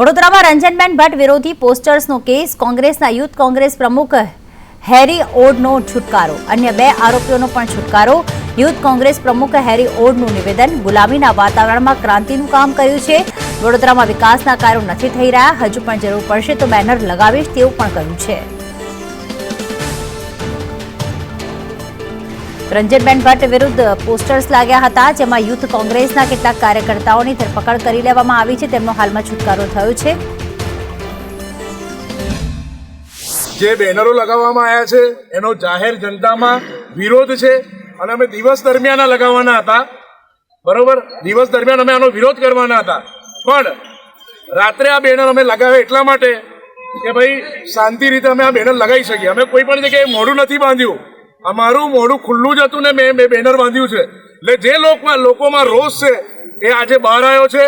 વડોદરામાં રંજનબેન ભટ્ટ વિરોધી પોસ્ટર્સનો કેસ કોંગ્રેસના યુથ કોંગ્રેસ પ્રમુખ હેરી ઓડનો છુટકારો. અન્ય બે આરોપીઓનો પણ છુટકારો. યુથ કોંગ્રેસ પ્રમુખ હેરી ઓડનું નિવેદન. ગુલામીના વાતાવરણમાં ક્રાંતિનું કામ કર્યું છે. વડોદરામાં વિકાસના કાર્યો નથી થઈ રહ્યા. હજુ પણ જરૂર પડશે તો બેનર લગાવીશ તેવું પણ કહ્યું છે. રંજનબેન ભટ્ટ વિરુદ્ધ પોસ્ટર્સ લાગ્યા હતા, જેમાં યુથ કોંગ્રેસના કેટલાક કાર્યકર્તાઓની ધરપકડ કરી લેવામાં આવી છે. તેમનો હાલમાં છુટકારો થયો છે. જે બેનરો લગાવવામાં આવ્યા છે, એનો જાહેર જનતામાં વિરોધ છે અને અમે દિવસ દરમિયાન લગાવવાના હતા. બરોબર? દિવસ દરમિયાન અમે આનો વિરોધ કરવાના હતા. પણ રાત્રે આ બેનર અમે લગાવે એટલા માટે કે ભાઈ શાંતિ રીતે અમે આ બેનર લગાવી શકીએ. અમે કોઈ પણ જગ્યાએ મોઢું નથી બાંધ્યું. અમારું મોઢું ખુલ્લું જ હતું ને મેં બેનર બાંધ્યું છે. એટલે જે લોકો લોકોમાં રોષ છે, એ આજે બહાર આવ્યો છે.